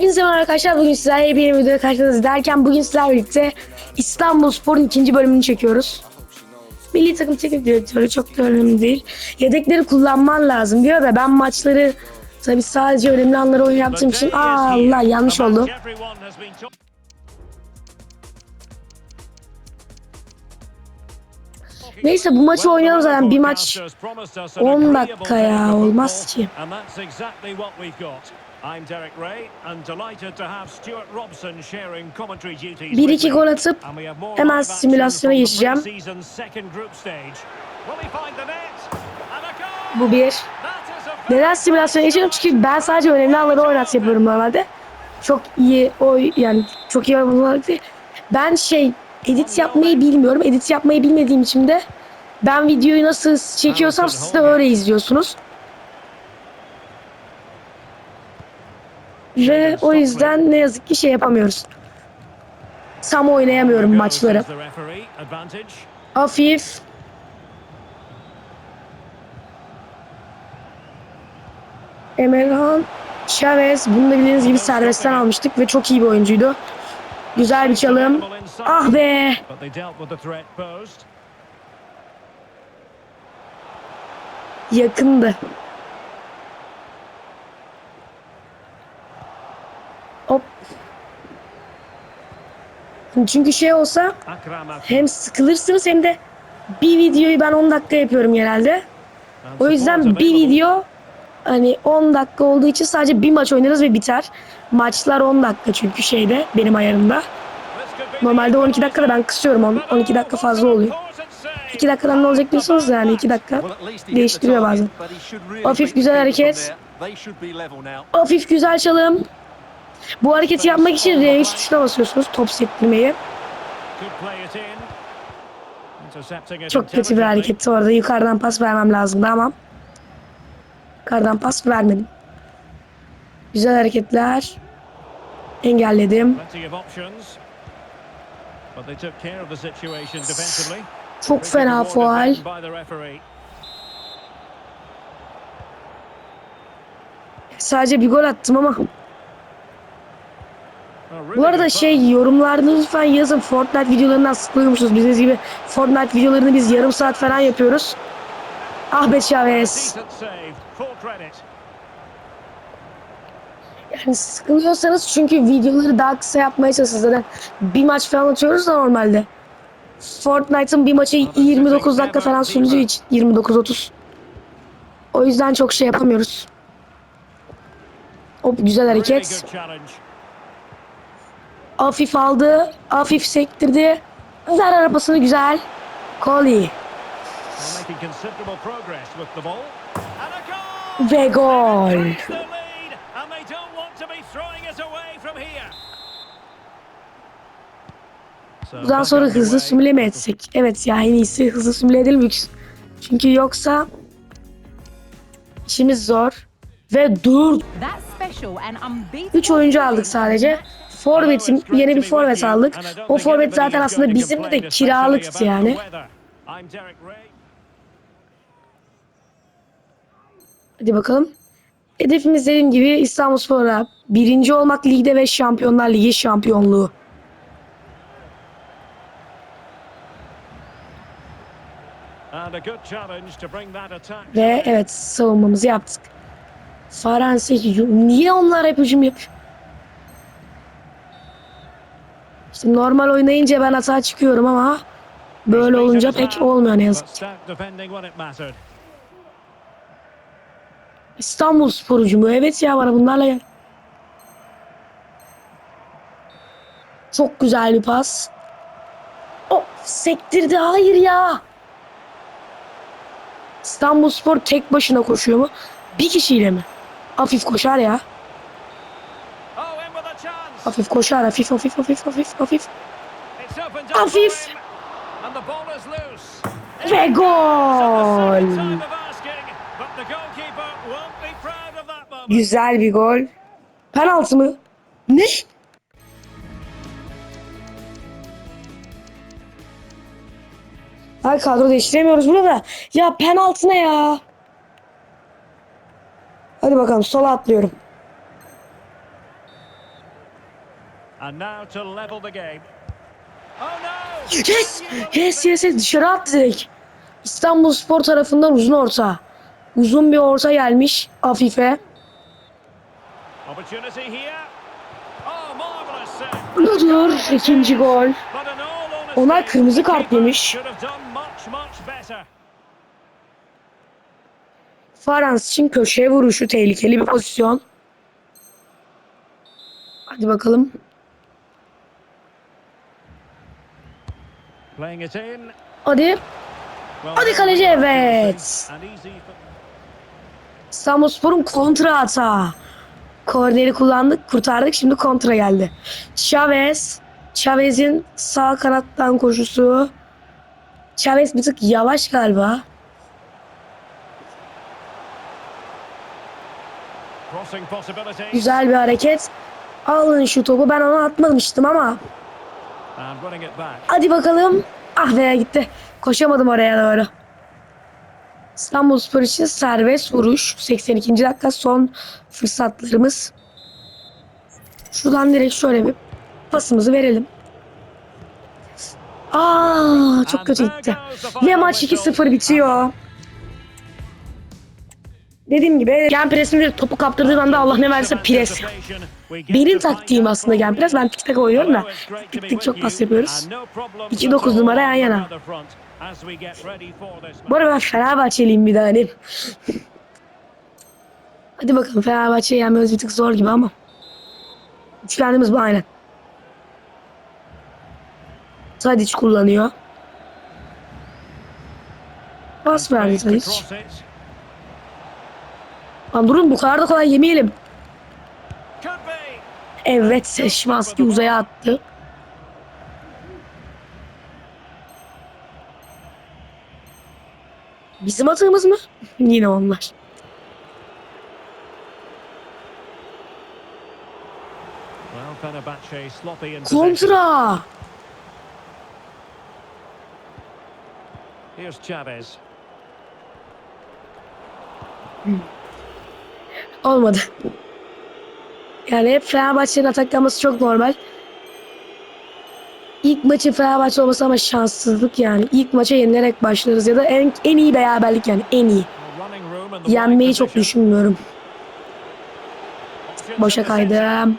Hepinize merhaba arkadaşlar. Bugün sizlerle bir videoda karşınızda derken bugün sizlerle birlikte İstanbul Spor'un ikinci bölümünü çekiyoruz. Milli takım teknik direktörü çok da önemli değil. Yedekleri kullanman lazım diyor da ben maçları tabii sadece önemli anları oyun yaptığım için Aa, Allah yanlış oldu. Neyse bu maçı oynayalım zaten bir maç 10 dakika ya olmaz ki. I'm Derek Ray and delighted to have Stuart Robson sharing commentary duties. Bir iki gol atıp hemen simülasyona geçeceğim. Bu bir. Neden simülasyon geçiyorum? Çünkü ben sadece önemli anları oynat yapıyorum normalde. Çok iyi o yani çok iyi oyunlar değil. Ben şey edit yapmayı bilmiyorum. Edit yapmayı bilmediğim için de ben videoyu nasıl çekiyorsam siz de öyle izliyorsunuz. Ve o yüzden ne yazık ki şey yapamıyoruz. Tam oynayamıyorum maçları. Hafif. Emirhan Chavez bunu da bildiğiniz gibi serbestten almıştık ve çok iyi bir oyuncuydu. Güzel bir çalım. Ah be. Yakındı. Çünkü şey olsa hem sıkılırsınız hem de bir videoyu ben 10 dakika yapıyorum genelde. O yüzden bir video hani 10 dakika olduğu için sadece bir maç oynarız ve biter. Maçlar 10 dakika çünkü şeyde benim ayarımda. Normalde the 12 dakikada ben kısıyorum. on- 12 dakika fazla oluyor. 2 dakikadan ne olacak diyorsunuz yani 2 dakika değiştiriyor bazen. Hafif güzel hareket. Hafif güzel çalım. Bu hareketi yapmak için R3 tuşuna basıyorsunuz top sektirmeyi. Çok kötü bir hareketti orada. Yukarıdan pas vermem lazımdı ama yukarıdan pas vermedim. Güzel hareketler. Engelledim. Çok fena faal. Sadece bir gol attım ama. Bu arada şey yorumlarda lütfen yazın Fortnite videolarından sıkılıyormuşuz. Bildiğiniz gibi Fortnite videolarını biz yarım saat falan yapıyoruz. Ahmet Chavez. Yani sıkılıyorsanız çünkü videoları daha kısa yapmaya çalışıyoruz. Zaten bir maç falan atıyoruz da normalde. Fortnite'ın bir maçı 29 dakika falan sürdüğü için 29-30. O yüzden çok şey yapamıyoruz. Hop güzel hareket. good challenge. Afif aldı. Afif sektirdi. Ver arabasını güzel. Coley. They're making considerable progress with the ball. And a goal! Ve gol. Back sonra hızlı simüle mi etsek? Evet ya en iyisi hızlı simüle edelim. Çünkü yoksa işimiz zor. Ve dur. That special and unbeatable 3 oyuncu aldık sadece. Forvet'im yeni bir forvet aldık. O forvet zaten aslında bizim de kiralıktı yani. Hadi bakalım. Hedefimiz dediğim gibi İstanbulspor'a birinci olmak ligde ve Şampiyonlar Ligi şampiyonluğu. Ve evet savunmamızı yaptık. Hücum. Niye onlar hep hücum yapıyor? İşte normal oynayınca ben hata çıkıyorum ama böyle olunca pek olmuyor ne yazık ki. İstanbul spor hücumu. Evet ya bana bunlarla gel. Çok güzel bir pas. O sektirdi. Hayır ya. İstanbul Spor tek başına koşuyor mu? Bir kişiyle mi? Hafif koşar ya. Oh, in with a chance. Hafif koşar. Hafif hafif hafif hafif hafif. Hafif. Ve gol. Güzel bir gol. Penaltı mı? Ne? Ay kadro değiştiremiyoruz burada. Ya penaltı ne ya? Hadi bakalım sola atlıyorum. And now to level the game. Oh no! Yes! Yes yes yes dışarı attı direkt. İstanbul Spor tarafından uzun orta. Uzun bir orta gelmiş Afife. Here. Oh. Budur ikinci gol. Onlar kırmızı kart yemiş. Farans için köşeye vuruşu tehlikeli bir pozisyon. Hadi bakalım. Hadi. Hadi kaleci, evet. İstanbulspor'un kontra hata. Korneri kullandık, kurtardık. Şimdi kontra geldi. Chavez. Chavez'in sağ kanattan koşusu. Chavez bir tık yavaş galiba. Güzel bir hareket. Alın şu topu. Ben ona atmamıştım ama. And winning it back. Hadi bakalım. Ah be gitti. Koşamadım oraya doğru. İstanbulspor için serbest vuruş. 82. dakika son fırsatlarımız. Şuradan direkt şöyle bir pasımızı verelim. Aa çok kötü gitti. Ve maç 2-0 bitiyor. Dediğim gibi gen presinde topu kaptırdığın anda Allah ne verse pres. Benim taktiğim aslında gen pres. Ben tik tak oynuyorum da tik tik çok pas yapıyoruz. 2-9 numara yan yana. Bu arada ben Fenerbahçeliyim bir hani. Hadi bakalım Fenerbahçe'yi yenmemiz bir tık zor gibi ama. Üçlendiğimiz bu aynen. Tadic kullanıyor. Pas verdi Tadic. Lan durun bu kadar da kolay yemeyelim. Evet Seşmanski uzaya attı. Bizim atığımız mı? Yine onlar. Kontra. Here's Chavez. Olmadı. Yani hep Fenerbahçe'nin ataklanması çok normal. İlk maçı Fenerbahçe olması ama şanssızlık yani. İlk maça yenilerek başlarız ya da en, en iyi beraberlik yani en iyi. Yenmeyi çok düşünmüyorum. Boşa kaydım.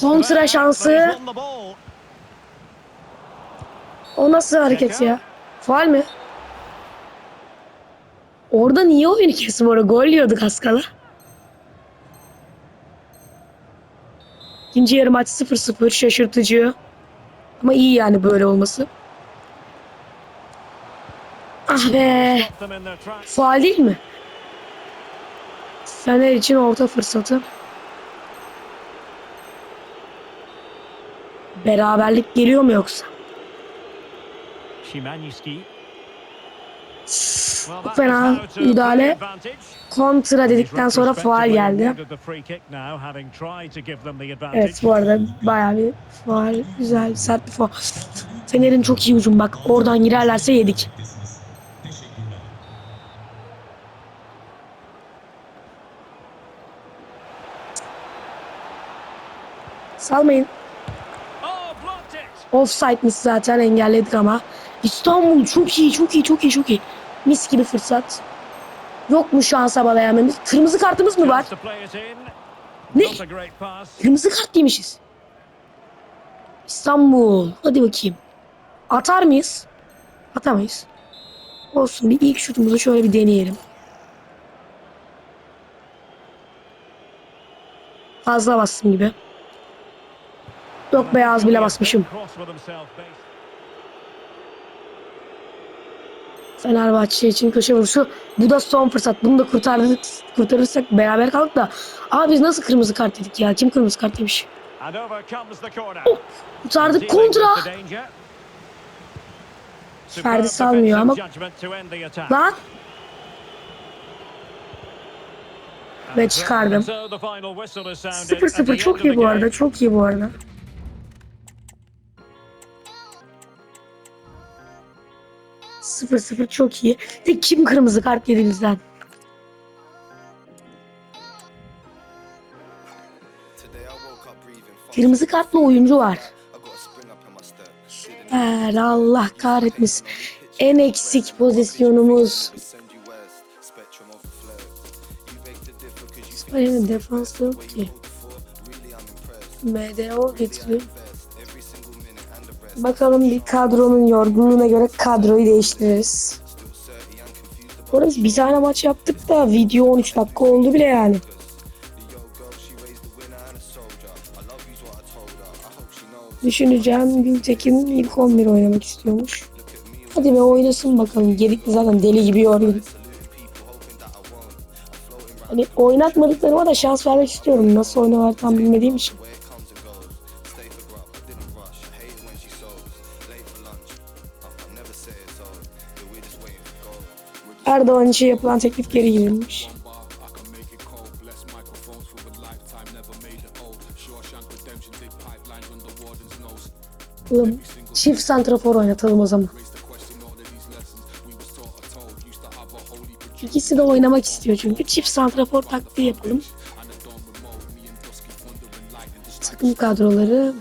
Kontra there, şansı. O nasıl hareket ya? Faal mi? Orada niye oyunu kesim orada? Gol yiyorduk az kala. İkinci yarı maç 0-0 şaşırtıcı. Ama iyi yani böyle olması. Ah be. Faal değil mi? Fener için orta fırsatı. Beraberlik geliyor mu yoksa? Szymański. Çok fena müdahale. Kontra dedikten sonra faal geldi. Evet bu arada bayağı bir faal. Güzel sert bir faal. Fener'in çok iyi ucum bak. Oradan girerlerse yedik. Salmayın. Offside'miş zaten engelledik ama. İstanbul çok iyi çok iyi çok iyi çok iyi. Mis gibi fırsat. Yok mu şu an sabalayamayız? Kırmızı kartımız mı var? Ne? Kırmızı kart yemişiz. İstanbul. Hadi bakayım. Atar mıyız? Atamayız. Olsun bir ilk şutumuzu şöyle bir deneyelim. Fazla bastım gibi. Yok beyaz bile basmışım. Fenerbahçe için köşe vuruşu. Bu da son fırsat. Bunu da kurtardık, kurtarırsak beraber kaldık da. Abi biz nasıl kırmızı kart dedik ya? Kim kırmızı kart demiş? Corner. Kurtardık kontra. Ferdi salmıyor ama-. Lan ve çıkardım. so the final whistle is sounded at 0-0 the çok iyi bu arada. Çok iyi bu arada. Sıfır sıfır çok iyi. De kim kırmızı kart yedi bizden? Kırmızı kartlı oyuncu var. Süper Allah kahretmesin. En eksik pozisyonumuz. Benim defans yok ki. MDO getiriyor. Bakalım bir kadronun yorgunluğuna göre kadroyu değiştiririz. Orası bir tane maç yaptık da video 13 dakika oldu bile yani. Düşüneceğim Gültekin ilk 11 oynamak istiyormuş. Hadi be oynasın bakalım. Gedikli zaten deli gibi yorgun. Hani oynatmadıklarıma da şans vermek istiyorum. Nasıl oynuyorlar tam bilmediğim için. Erdoğan için yapılan teklif geri girilmiş. Oğlum, çift santrafor oynatalım o zaman. İkisi de oynamak istiyor çünkü. Çift santrafor taktiği yapalım. Takım kadroları.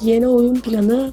Yeni oyun planı.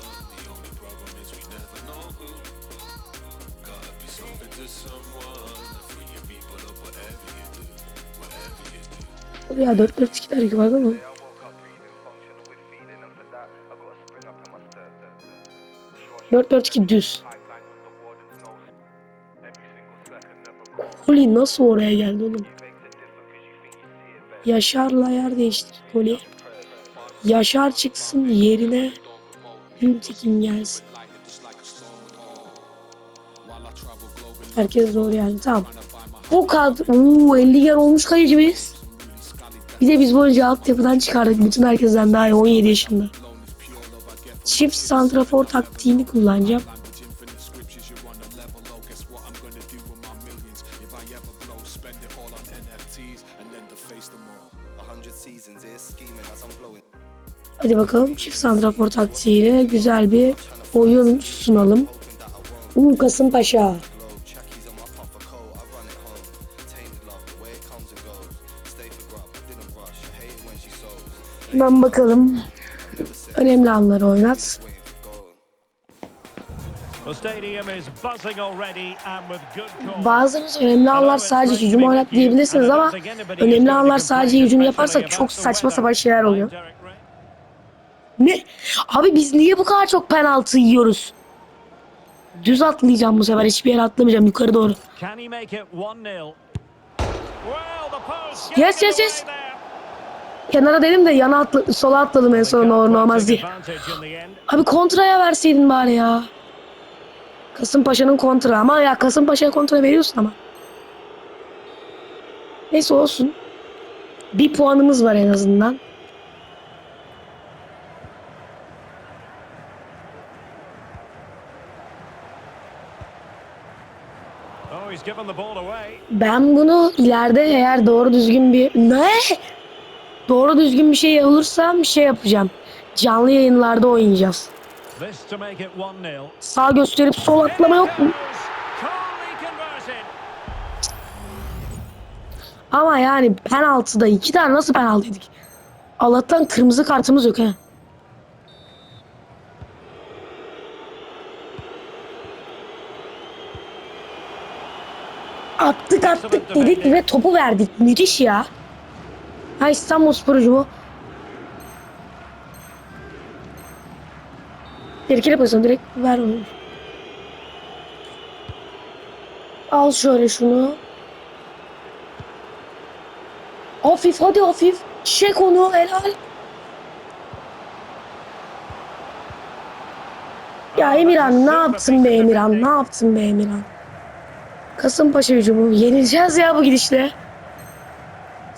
Ya 4-4-2 der var ama. Dört dört iki düz. Koli nasıl oraya geldi oğlum? Yaşar'la yer değiştir Koli. Yaşar çıksın yerine Gültekin gelsin. Herkes doğru yani tamam. O kadro Uuu 50 yer olmuş kalecimiz. Bir de biz önce altyapıdan çıkardık. Bütün herkesten daha iyi 17 yaşında. Çift santrafor taktiğini kullanacağım. Hadi bakalım çift santrafor taktiğiyle güzel bir oyun sunalım. Uuu Kasımpaşa. Hemen bakalım. Önemli anları oynat. Bazılarınız önemli anlar sadece hücum oynat diyebilirsiniz ama önemli anlar sadece hücum yaparsak çok saçma sapan şeyler oluyor. Ne? Abi biz niye bu kadar çok penaltı yiyoruz? Düz atlayacağım bu sefer. Hiçbir yere atlamayacağım yukarı doğru. Can he make it 1-0? Well, the post Yes, yes, yes. Kenara dedim de yana atla, sola atladım en son normal diye. Abi kontraya verseydin bari ya. Kasımpaşa'nın kontra ama ya Kasımpaşa'ya kontra veriyorsun ama. Neyse olsun. Bir puanımız var en azından. Oh. Ben bunu ileride eğer doğru düzgün bir... Ne? Doğru düzgün bir şey olursam bir şey yapacağım. Canlı yayınlarda oynayacağız. This to make it 1-0. Sağ gösterip sol atlama yok mu? Ama yani penaltıda iki tane nasıl penaltı yedik? Allah'tan kırmızı kartımız yok he. Attık attık dedik ve topu verdik. Müthiş ya. Ha İstanbul sporucu bu. Tehlikeli pozisyon direkt ver onu. Al şöyle şunu. Hafif hadi hafif. Çek onu helal. Ya Emirhan ne yaptın be Emirhan? Ne yaptın be Emirhan? Kasımpaşa hücumu. Yenileceğiz ya bu gidişle.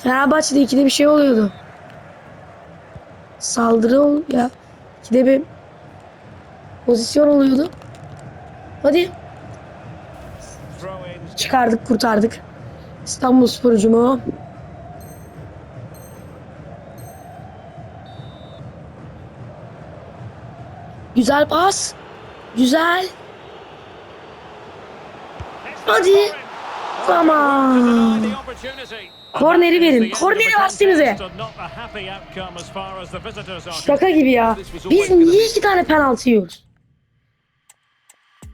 Fenerbahçe'de ikide bir şey oluyordu. Saldırı ol ya. İkide bir pozisyon oluyordu. Hadi çıkardık kurtardık. İstanbul Spor hücumu. Güzel pas. Güzel. Hadi. Tamam. Korneri verin. Korneri versenize. Şaka gibi ya. Biz niye iki tane penaltı yiyoruz?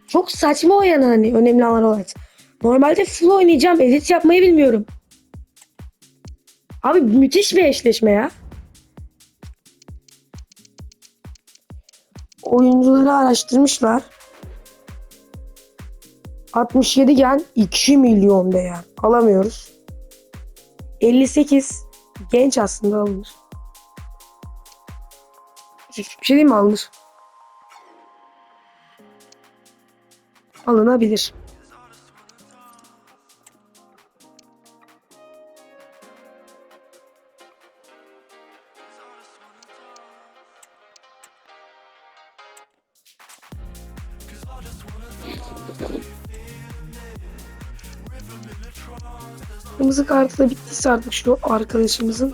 Çok saçma o yani hani önemli alan olarak. Normalde full oynayacağım. Edit yapmayı bilmiyorum. Abi müthiş bir eşleşme ya. Oyuncuları araştırmışlar. 67 gen 2 milyon değer. Alamıyoruz. 58 genç aslında alınır. Bir şey diyeyim mi alınır? Alınabilir. Kırmızı kartı da bittiyse artık şu arkadaşımızın.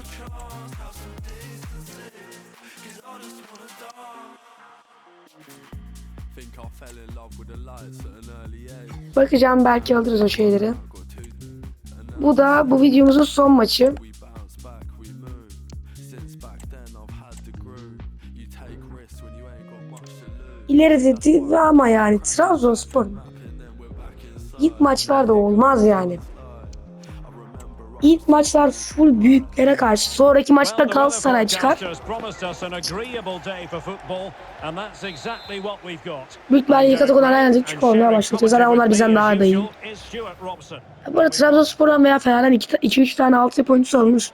Bakacağım belki alırız o şeyleri. Bu da bu videomuzun son maçı. İleri dedi ama yani Trabzonspor ilk maçlarda olmaz yani. İlk maçlar full büyüklere karşı. Sonraki maçta Galatasaray çıkar. got. Büyükler ilk kategorilerden yendik çünkü olmaya başlatıyor. Zaten onlar bizden daha da iyi. Is Stuart Robson. Bu arada Trabzonspor'dan veya Fener'den 2-3 tane altyapı oyuncusu alınır.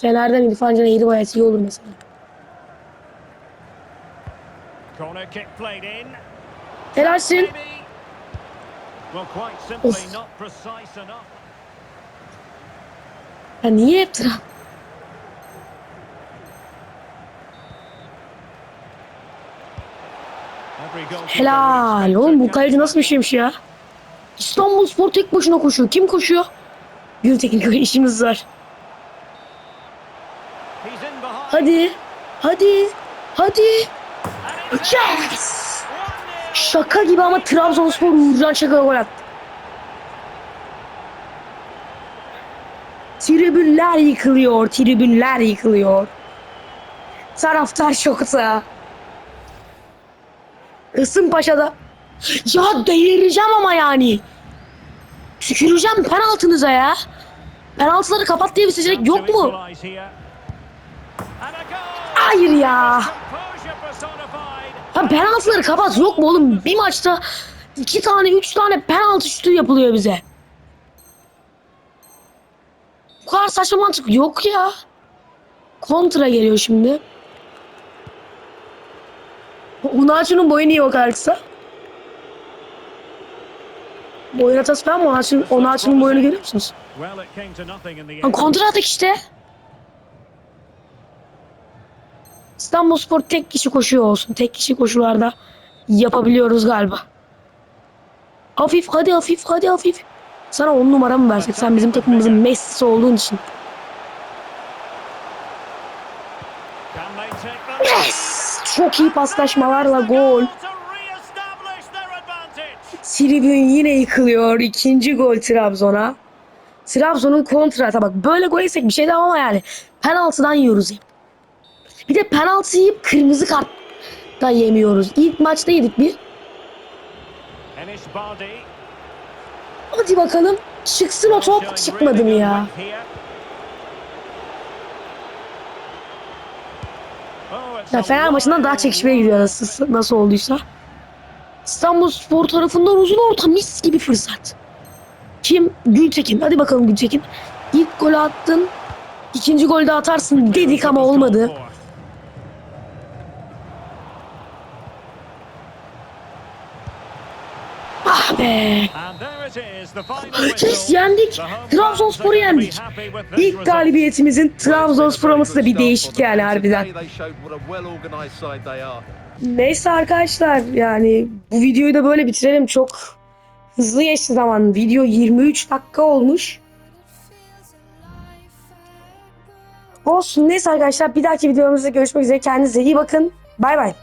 Fener'den İrfan Can Eğri iyi olur mesela. Helalsin. Of. not precise enough. Ya niye hep goalkeeper Helal. Oğlum bu kaleci nasıl bir şeymiş ya? İstanbul Spor tek başına koşuyor. Kim koşuyor? Gültekin işimiz var. Hadi. Hadi. Hadi. Yes. 1-0. Şaka gibi ama Trabzonspor Uğurcan Çakır'a gol attı. Tribünler yıkılıyor, tribünler yıkılıyor. Taraftar şokta. Kasımpaşa'da ya delireceğim ama yani. Tüküreceğim penaltınıza ya. Penaltıları kapat diye bir seçenek yok mu? Hayır ya. Ha penaltıları kapat yok mu oğlum? Bir maçta iki tane, üç tane penaltı şutu yapılıyor bize. Bu kadar saçma mantık yok ya. Kontra geliyor şimdi. Unaçu'nun boyu niye o kadar kısa? Boyun atası falan mı? Onaçu'nun boyunu görüyor musunuz? End. kontra atak işte. İstanbul Spor tek kişi koşuyor olsun. Tek kişi koşularda yapabiliyoruz galiba. Hafif hadi hafif hadi hafif. Sana on numara mı versek? Sen bizim takımımızın Messi'si olduğun için. Yes! Çok iyi paslaşmalarla gol. Tribün yine yıkılıyor. İkinci gol Trabzon'a. Trabzon'un kontra ata bak böyle gol yesek bir şey daha ama yani penaltıdan yiyoruz hep. Bir de penaltı yiyip kırmızı kart da yemiyoruz. İlk maçta yedik bir. Hadi bakalım. Çıksın o top. Çıkmadı mı ya? Oh, Ya Fener maçından daha çekişmeye gidiyor nasıl, nasıl olduysa. İstanbul Spor tarafından uzun orta mis gibi fırsat. Kim? Gültekin. Hadi bakalım Gültekin. İlk golü attın. İkinci golde atarsın dedik ama olmadı. Ah be. And And there it is, the final Whistle. yendik. Trabzonspor'u be yendik. İlk galibiyetimizin Trabzonspor olması da bir değişik yani harbiden. Neyse arkadaşlar yani bu videoyu da böyle bitirelim. Çok hızlı geçti zaman. Video 23 dakika olmuş. Olsun neyse arkadaşlar bir dahaki videomuzda görüşmek üzere. Kendinize iyi bakın. Bay bay.